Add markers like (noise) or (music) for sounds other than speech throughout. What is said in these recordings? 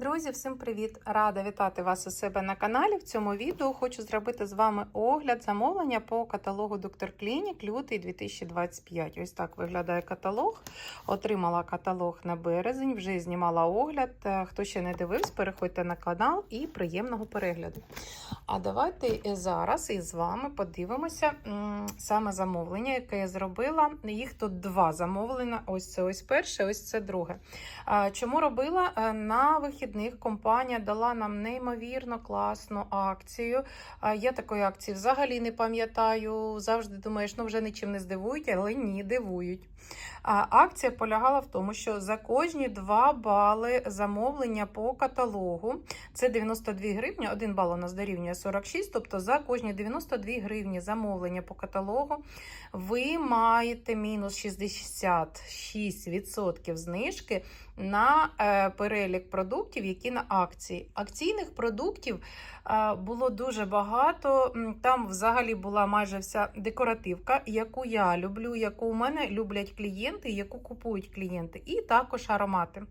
Друзі, всім привіт! Рада вітати вас у себе на каналі. В цьому відео хочу зробити з вами огляд замовлення по каталогу Доктор Клінік лютий 2025. Ось так виглядає каталог. Отримала каталог на березень, вже знімала огляд. Е, Хто ще не дивився, переходьте на канал і приємного перегляду. А давайте зараз із вами подивимося саме замовлення, яке я зробила. Їх тут два замовлення. Ось це ось перше, ось це друге. Чому робила? Е, На вихідних компанія дала нам неймовірно класну акцію. Я такої акції взагалі не пам'ятаю. Завжди думаєш, ну вже нічим не здивують, але ні, дивують. Акція полягала в тому, що за кожні 2 бали замовлення по каталогу це 92 гривні, 1 бал у нас дорівнює 46, тобто за кожні 92 гривні замовлення по каталогу ви маєте мінус 66% знижки на е, перелік продуктів, які на акції. Акційних продуктів е, було дуже багато. Там взагалі була майже вся декоративка, яку я люблю, яку у мене люблять клієнти, яку купують клієнти, і також аромати.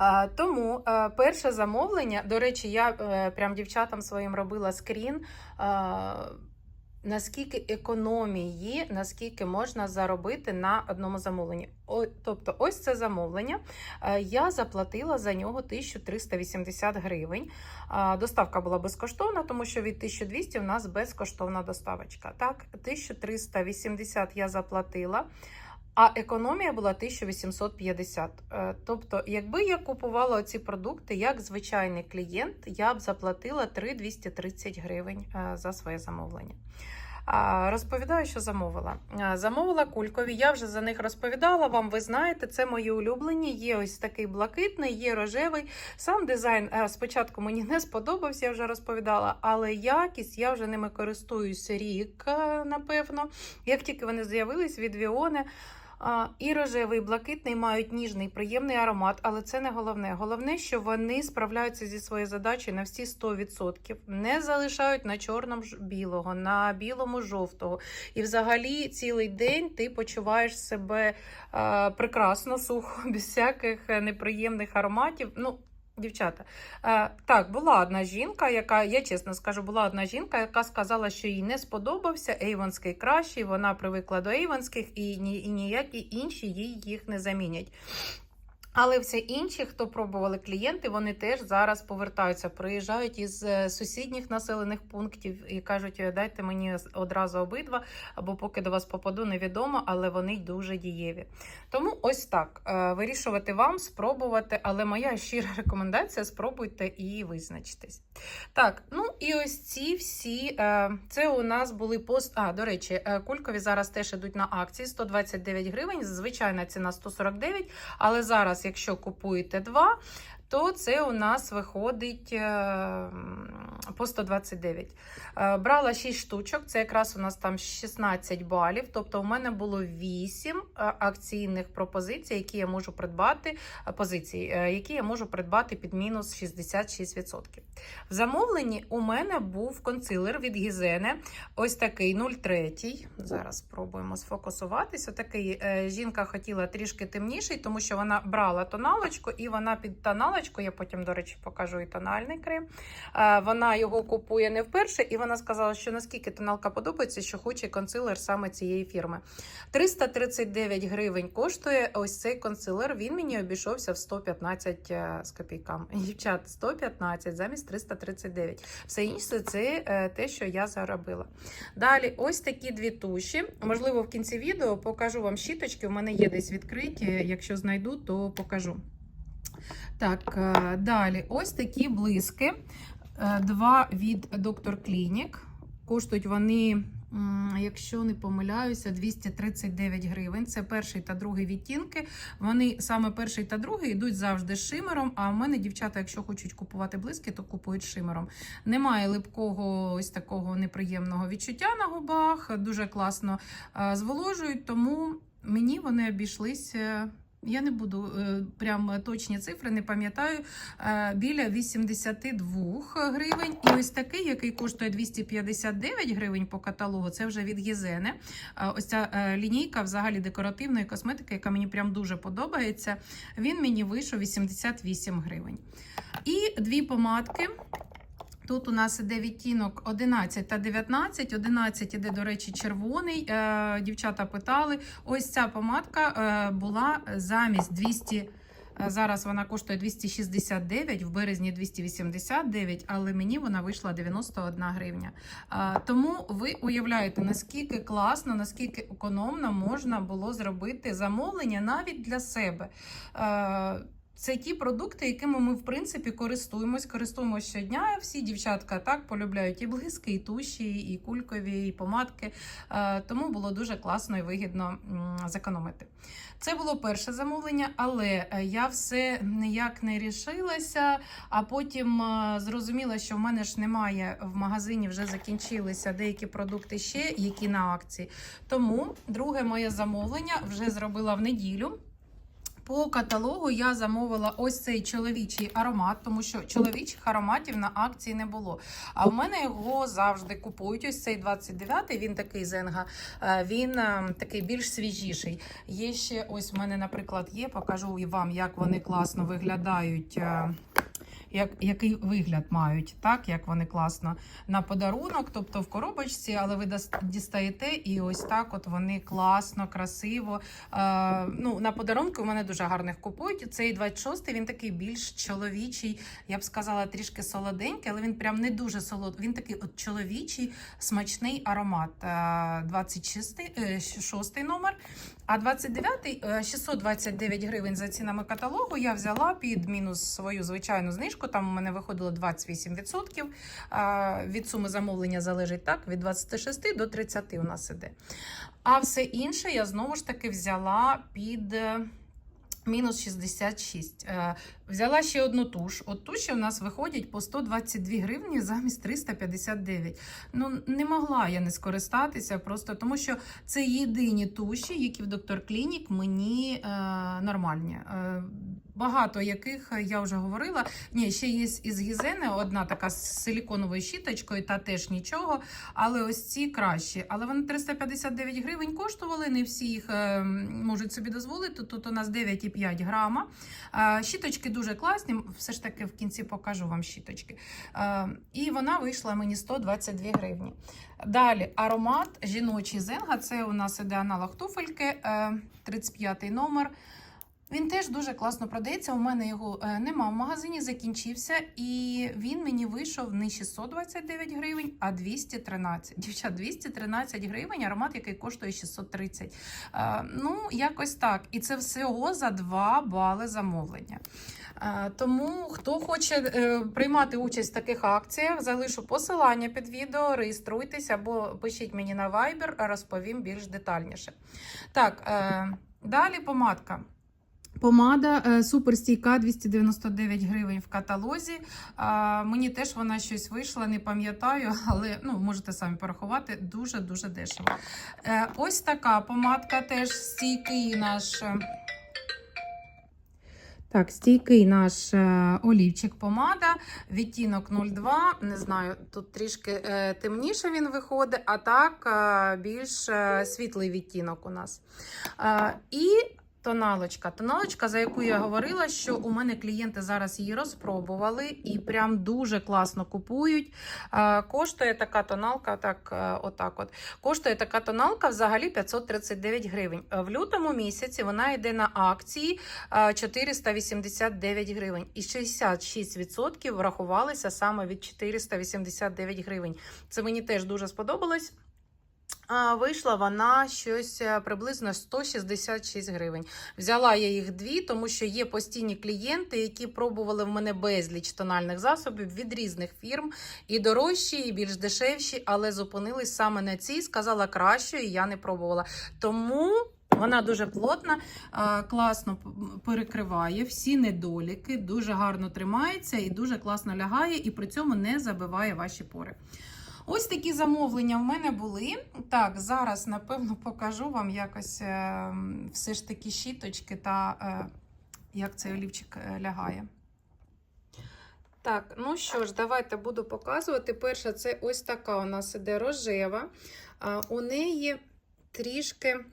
Е, Тому перше замовлення, до речі, я прям дівчатам своїм робила скрін. Е, Наскільки економії, наскільки можна заробити на одному замовленні? О, тобто, ось це замовлення. Е, Я заплатила за нього 1380 гривень. Доставка була безкоштовна, тому що від 1200 у нас безкоштовна доставочка. Так, 1380 я заплатила. А економія була 1850. Е, Тобто, якби я купувала ці продукти як звичайний клієнт, я б заплатила 3230 гривень е, за своє замовлення. Розповідаю, що замовила. Замовила кулькові. Я вже за них розповідала вам. Ви знаєте, це мої улюблені. Є ось такий блакитний, є рожевий. Сам дизайн е, спочатку мені не сподобався, я вже розповідала, але якість я вже ними користуюся рік, е, напевно. Як тільки вони з'явились від Віони. І рожевий, і блакитний мають ніжний, приємний аромат, але це не головне. Головне, що вони справляються зі своєю задачею на всі 100%. Не залишають на чорному білого, на білому жовтого. І взагалі цілий день ти почуваєш себе прекрасно, сухо, (laughs) без всяких е, неприємних ароматів. Ну, Дівчата, е, так, була одна жінка, яка, я чесно скажу, була одна жінка, яка сказала, що їй не сподобався Ейвонський кращий, вона привикла до Ейвонських і, і ніякі інші їй їх не замінять. Але всі інші, хто пробували клієнти, вони теж зараз повертаються, приїжджають із е, сусідніх населених пунктів і кажуть, «Е, дайте мені одразу обидва, або поки до вас попаду, невідомо, але вони дуже дієві. Тому ось так. е, Вирішувати вам, спробувати, але моя щира рекомендація спробуйте і визначтесь. Так, ну і ось ці всі. Це у нас були пост. А, до речі, кулькові зараз теж ідуть на акції 129 гривень. Звичайна ціна 149, але зараз, якщо купуєте два, то це у нас виходить е, по 129. Е, Брала 6 штучок, це якраз у нас там 16 балів. Тобто, у мене було 8 е, акційних пропозицій, які я можу придбати, позицій, які я можу придбати під мінус 66%. В замовленні у мене був консилер від Гізене. Ось такий 0,3. Зараз спробуємо сфокусуватись. Отакий жінка хотіла трішки темніший, тому що вона брала тоналочку, і вона під тоналочку, я потім, до речі, покажу і тональний крем. Е, Вона його купує не вперше, і вона сказала, що наскільки тоналка подобається, що хоче консилер саме цієї фірми. 339 гривень коштує ось цей консилер. Він мені обійшовся в 115 е, з копійками. (laughs) Дівчат, 115 замість 339. Все інше це е, те, що я заробила. Далі, ось такі дві туші. Можливо, в кінці відео покажу вам щіточки. У мене є десь відкриті. Якщо знайду, то покажу. Так, е, далі, ось такі блиски. Е, Два від Доктор Клінік. Коштують вони, якщо не помиляюся, 239 гривень. Це перший та другий відтінки. Вони саме перший та другий йдуть завжди з шимером. А в мене дівчата, якщо хочуть купувати блиски, то купують шимером. Немає липкого ось такого неприємного відчуття на губах. Дуже класно е, зволожують, тому мені вони обійшлися Я не буду е, прям точні цифри, не пам'ятаю. е, Біля 82 гривень. І ось такий, який коштує 259 гривень по каталогу, це вже від Гізене. Ось ця е, лінійка взагалі декоративної косметики, яка мені прям дуже подобається. Він мені вийшов 88 гривень. І дві помадки. Тут у нас іде відтінок 11 та 19. 11 іде, до речі, червоний. Е, Дівчата питали. Ось ця помадка е, була замість 200. е, Зараз вона коштує 269, в березні 289, але мені вона вийшла 91 гривня. Тому ви уявляєте, наскільки класно, наскільки економно можна було зробити замовлення навіть для себе. Це ті продукти, якими ми в принципі користуємось, користуємось щодня. Всі дівчатка так полюбляють і блиски, і туші, і кулькові, і помадки. Е, Тому було дуже класно і вигідно зекономити. Це було перше замовлення, але е, я все ніяк не рішилася. А потім е, зрозуміла, що в мене ж немає в магазині, вже закінчилися деякі продукти ще, які на акції. Тому друге моє замовлення вже зробила в неділю. По каталогу я замовила ось цей чоловічий аромат, тому що чоловічих ароматів на акції не було. А в мене його завжди купують. Ось цей 29-й, він такий зенга, е, він е, такий більш свіжіший. Є ще ось в мене, наприклад, є. Покажу вам, як вони класно виглядають. Е, Як, який вигляд мають, так як вони класно на подарунок, тобто в коробочці, але ви дістаєте, і ось так от вони класно, красиво. Е, ну, на подарунки у мене дуже гарних купують. Цей 26-й, він такий більш чоловічий, я б сказала, трішки солоденький, але він прям не дуже солодкий. Він такий от чоловічий, смачний аромат. Е, 26-й, е, 6-й номер. А 29-й, е, 629 гривень за цінами каталогу я взяла під мінус свою звичайну знижку. Там у мене виходило 28%. Е, Від суми замовлення залежить так, від 26 до 30 у нас іде. А все інше я знову ж таки взяла під. е, Мінус 66. Е, Взяла ще одну туш. От туші у нас виходять по 122 гривні замість 359. Ну, не могла я не скористатися, просто тому що це єдині туші, які в доктор Клінік мені е, нормальні. Е, багато яких я вже говорила. Ні, ще є із гізени одна така з силіконовою щіточкою, та теж нічого. Але ось ці кращі. Але вони 359 гривень коштували. Не всі їх е, можуть собі дозволити. Тут у нас 9,5 грама. Е, щіточки дуже класні. Все ж таки в кінці покажу вам щіточки. Е, і вона вийшла мені 122 гривні. Далі аромат жіночий зенга. Це у нас іде аналог туфельки, е, 35 номер. Він теж дуже класно продається. У мене його е, нема в магазині, закінчився, і він мені вийшов не 629 гривень, а 213. Дівчат, 213 гривень, аромат, який коштує 630. Е, ну, якось так. І це всього за 2 бали замовлення. Тому хто хоче е, приймати участь в таких акціях, залишу посилання під відео, реєструйтесь або пишіть мені на Viber, розповім більш детальніше. Так, е, далі помадка. Помада е, суперстійка 299 гривень в каталозі. Мені теж вона щось вийшла, не пам'ятаю, але ну, можете самі порахувати. Дуже дуже дешево. Ось така помадка теж стійкий наш. Так, стійкий наш е, олівчик помада, відтінок 02. Не знаю, тут трішки е, темніше він виходить, а так е, більш світлий відтінок у нас. І тоналочка. Тоналочка, за яку я говорила, що у мене клієнти зараз її розпробували і прям дуже класно купують. Е, коштує така тоналка, так, е, отак от. Коштує така тоналка взагалі 539 гривень. Е, В лютому місяці вона йде на акції е, 489 гривень. І 66% врахувалися саме від 489 гривень. Це мені теж дуже сподобалось. Вийшла вона щось е, приблизно 166 гривень. Взяла я їх дві, тому що є постійні клієнти, які пробували в мене безліч тональних засобів від різних фірм, і дорожчі, і більш дешевші, але зупинились саме на цій. Сказала краще, і я не пробувала. Тому. Вона дуже плотна, класно перекриває всі недоліки, дуже гарно тримається і дуже класно лягає, і при цьому не забиває ваші пори. Ось такі замовлення в мене були. Так, зараз, напевно, покажу вам якось е, все ж таки щіточки та е, як цей олівчик е, лягає. Так, ну що ж, давайте буду показувати. Перша, це ось така у нас іде рожева. У неї трішки.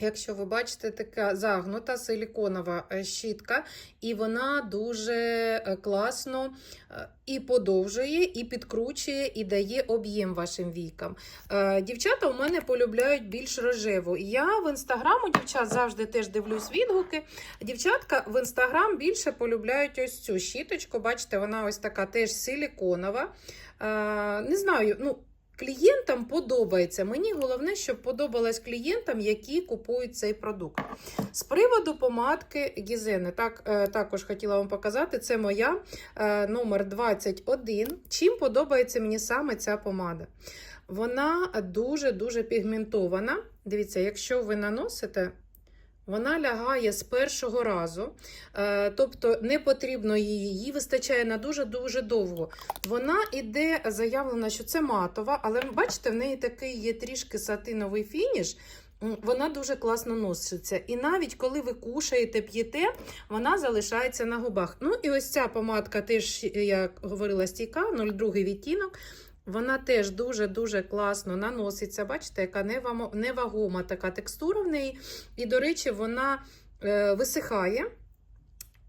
Якщо ви бачите, така загнута силіконова е, щітка, і вона дуже е, класно е, і подовжує, і підкручує, і дає об'єм вашим війкам. Е, Дівчата у мене полюбляють більш рожеву. Я в інстаграм у дівчат завжди теж дивлюсь відгуки. Дівчатка в інстаграм більше полюбляють ось цю щіточку. Бачите, вона ось така теж силіконова. Не знаю, ну. Клієнтам подобається. Мені головне, щоб подобалось клієнтам, які купують цей продукт. З приводу помадки Гізени, так, е, також хотіла вам показати, це моя е, номер 21. Чим подобається мені саме ця помада? Вона дуже-дуже пігментована. Дивіться, якщо ви наносите, вона лягає з першого разу, Е, тобто не потрібно її, її вистачає на дуже-дуже довго. Вона іде заявлена, що це матова, але бачите, в неї такий є трішки сатиновий фініш. Вона дуже класно носиться. І навіть коли ви кушаєте, п'єте, вона залишається на губах. Ну і ось ця помадка теж, як говорила стійка, 02 відтінок. Вона теж дуже-дуже класно наноситься. Бачите, яка невагома така текстура в неї. І, до речі, вона е, висихає.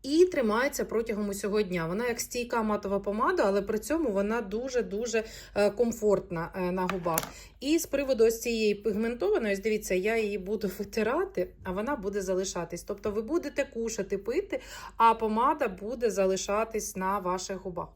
І тримається протягом усього дня. Вона як стійка матова помада, але при цьому вона дуже-дуже е, комфортна е, на губах. І з приводу ось цієї пігментованої, дивіться, я її буду (laughs) витирати, а вона буде залишатись. Тобто ви будете кушати, пити, а помада буде залишатись на ваших губах.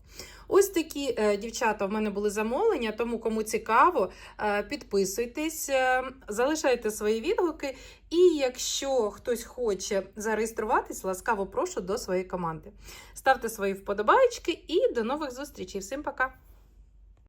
Ось такі е, дівчата в мене були замовлення, тому кому цікаво, е, підписуйтесь, е, залишайте свої відгуки. І якщо хтось хоче зареєструватись, ласкаво прошу до своєї команди. Ставте свої вподобайки і до нових зустрічей. Всім пока!